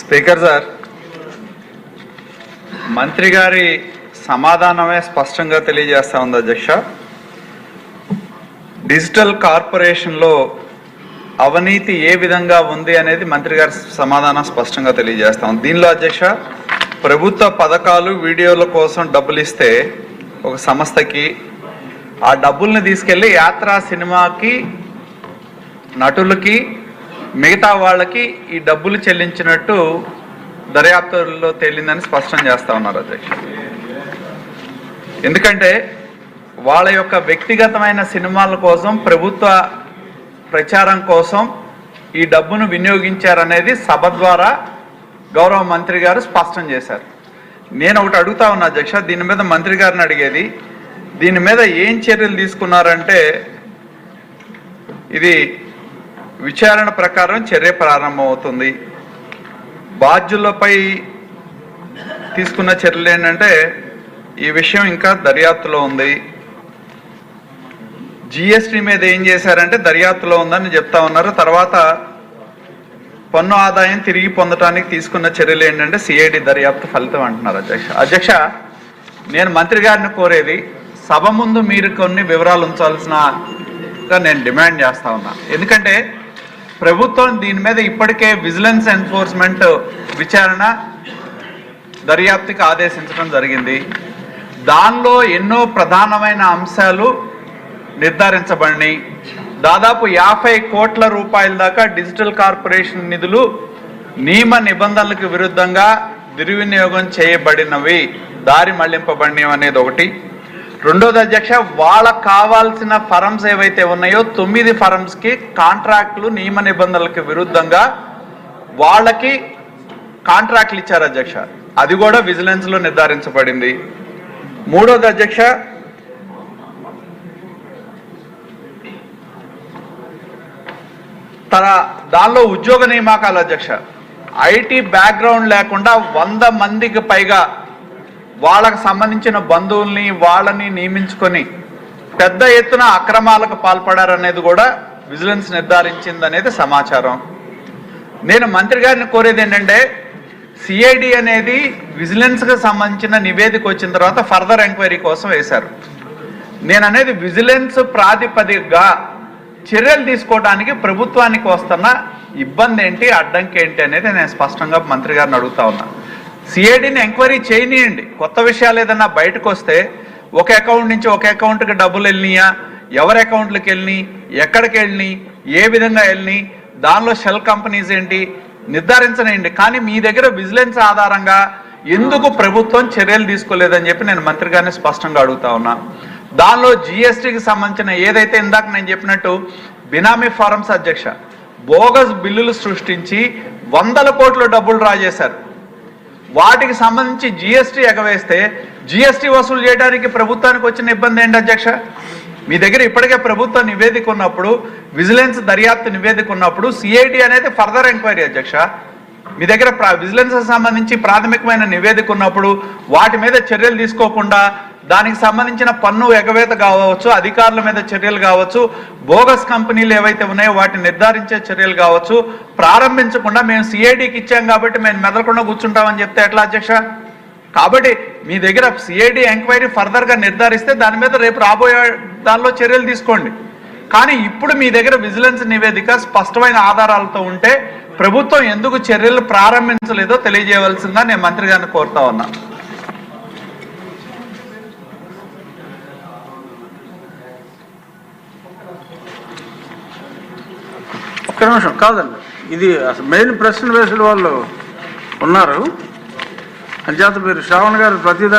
Speaker sir మంత్రి గారి సమాధానమే స్పష్టంగా తెలియజేస్తా ఉంది అధ్యక్ష. డిజిటల్ కార్పొరేషన్లో అవినీతి ఏ విధంగా ఉంది అనేది మంత్రి గారి సమాధానం స్పష్టంగా తెలియజేస్తా ఉంది. దీనిలో అధ్యక్ష ప్రభుత్వ పథకాలు వీడియోల కోసం డబ్బులు ఇస్తే ఒక సంస్థకి ఆ డబ్బుల్ని తీసుకెళ్ళి యాత్రా సినిమాకి నటులకి మిగతా వాళ్ళకి ఈ డబ్బులు చెల్లించినట్టు దర్యాప్తులో తేలిందని స్పష్టం చేస్తా ఉన్నారు అధ్యక్ష. ఎందుకంటే వాళ్ళ యొక్క వ్యక్తిగతమైన సినిమాల కోసం ప్రభుత్వ ప్రచారం కోసం ఈ డబ్బును వినియోగించారనేది సభ ద్వారా గౌరవ మంత్రి గారు స్పష్టం చేశారు. నేను ఒకటి అడుగుతా ఉన్నా అధ్యక్ష దీని మీద మంత్రి గారిని అడిగేది దీని మీద ఏం చర్యలు తీసుకున్నారంటే ఇది విచారణ ప్రకారం చర్య ప్రారంభమవుతుంది. బాధ్యులపై తీసుకున్న చర్యలు ఏంటంటే ఈ విషయం ఇంకా దర్యాప్తులో ఉంది. జిఎస్టీ మీద ఏం చేశారంటే దర్యాప్తులో ఉందని చెప్తా ఉన్నారు. తర్వాత పన్ను ఆదాయం తిరిగి పొందడానికి తీసుకున్న చర్యలు ఏంటంటే సిఐడి దర్యాప్తు ఫలితం అంటున్నారు అధ్యక్ష. అధ్యక్ష నేను మంత్రి గారిని కోరేది సభ ముందు మీరు కొన్ని వివరాలు ఉంచాల్సిన నేను డిమాండ్ చేస్తా ఉన్నా. ఎందుకంటే ప్రభుత్వం దీని మీద ఇప్పటికే విజిలెన్స్ ఎన్ఫోర్స్మెంట్ విచారణ దర్యాప్తుకి ఆదేశించడం జరిగింది. దానిలో ఎన్నో ప్రధానమైన అంశాలు నిర్ధారించబడినాయి. దాదాపు యాభై కోట్ల రూపాయల దాకా డిజిటల్ కార్పొరేషన్ నిధులు నియమ నిబంధనలకు విరుద్ధంగా దుర్వినియోగం చేయబడినవి. దారి మళ్ళింపబడినవి అనేది ఒకటి. రెండోది అధ్యక్ష వాళ్ళకు కావాల్సిన ఫరమ్స్ ఏవైతే ఉన్నాయో తొమ్మిది ఫరమ్స్కి కాంట్రాక్టులు నియమ నిబంధనలకు విరుద్ధంగా వాళ్ళకి కాంట్రాక్ట్లు ఇచ్చారు అధ్యక్ష. అది కూడా విజిలెన్స్లో నిర్ధారించబడింది. మూడోది అధ్యక్ష తన దానిలో ఉద్యోగ నియామకాలు అధ్యక్ష. ఐటీ బ్యాక్గ్రౌండ్ లేకుండా వంద మందికి పైగా వాళ్ళకు సంబంధించిన బంధువుల్ని వాళ్ళని నియమించుకొని పెద్ద ఎత్తున అక్రమాలకు పాల్పడారనేది కూడా విజిలెన్స్ నిర్ధారించిందనేది సమాచారం. నేను మంత్రి గారిని కోరేది ఏంటంటే సిఐడి అనేది విజిలెన్స్కి సంబంధించిన నివేదిక వచ్చిన తర్వాత ఫర్దర్ ఎంక్వైరీ కోసం వేశారు. నేను అనేది విజిలెన్స్ ప్రాతిపదికగా చర్యలు తీసుకోవడానికి ప్రభుత్వానికి వస్తున్న ఇబ్బంది ఏంటి అడ్డంకి ఏంటి అనేది నేను స్పష్టంగా మంత్రి గారిని అడుగుతా ఉన్నా. సిఐడిని ఎంక్వైరీ చేయనీయండి. కొత్త విషయాలు ఏదన్నా బయటకు వస్తే ఒక అకౌంట్ నుంచి ఒక అకౌంట్కి డబ్బులు వెళ్ళినాయా? ఎవరి అకౌంట్లకు వెళ్ళినాయి ఎక్కడికి వెళ్ళినాయి ఏ విధంగా వెళ్ళినాయి దానిలో షెల్ కంపెనీస్ ఏంటి? నిర్ధారించనండి కానీ మీ దగ్గర విజిలెన్స్ ఆధారంగా ఎందుకు ప్రభుత్వం చర్యలు తీసుకోలేదని చెప్పి నేను మంత్రి గారిని స్పష్టంగా అడుగుతా ఉన్నా. దానిలో జిఎస్టీకి సంబంధించిన ఏదైతే ఇందాక నేను చెప్పినట్టు బినామీ ఫారమ్స్ అధ్యక్ష బోగస్ బిల్లులు సృష్టించి వందల కోట్ల డబ్బులు డ్రా చేశారు. వాటికి సంబంధించి జిఎస్టీ ఎగవేస్తే జిఎస్టీ వసూలు చేయడానికి ప్రభుత్వానికి వచ్చిన ఇబ్బంది ఏంటి అధ్యక్ష? మీ దగ్గర ఇప్పటికే ప్రభుత్వ నివేదిక ఉన్నప్పుడు విజిలెన్స్ దర్యాప్తు నివేదిక ఉన్నప్పుడు సిఐటి అనేది ఫర్దర్ ఎంక్వైరీ అధ్యక్ష. మీ దగ్గర విజిలెన్స్ సంబంధించి ప్రాథమికమైన నివేదిక ఉన్నప్పుడు వాటి మీద చర్యలు తీసుకోకుండా దానికి సంబంధించిన పన్ను ఎగవేత కావచ్చు అధికారుల మీద చర్యలు కావచ్చు బోగస్ కంపెనీలు ఏవైతే ఉన్నాయో వాటిని నిర్ధారించే చర్యలు కావచ్చు. ప్రారంభించకుండా మేము సిఐడికి ఇచ్చాం కాబట్టి మేము మెదలకుండా కూర్చుంటామని చెప్తే ఎట్లా అధ్యక్ష? కాబట్టి మీ దగ్గర సిఐడి ఎంక్వైరీ ఫర్దర్గా నిర్ధారిస్తే దాని మీద రేపు రాబోయే దానిలో చర్యలు తీసుకోండి. కానీ ఇప్పుడు మీ దగ్గర విజిలెన్స్ నివేదిక స్పష్టమైన ఆధారాలతో ఉంటే ప్రభుత్వం ఎందుకు చర్యలు ప్రారంభించలేదో తెలియజేయవలసిందని నేను మంత్రి గారిని కోరుతా ఉన్నా. ఒక్క నిమిషం కాదండి. ఇది అసలు మెయిన్ ప్రశ్న వేసిన వాళ్ళు ఉన్నారు. అంచేత మీరు శ్రావణ్ గారు ప్రతిదాని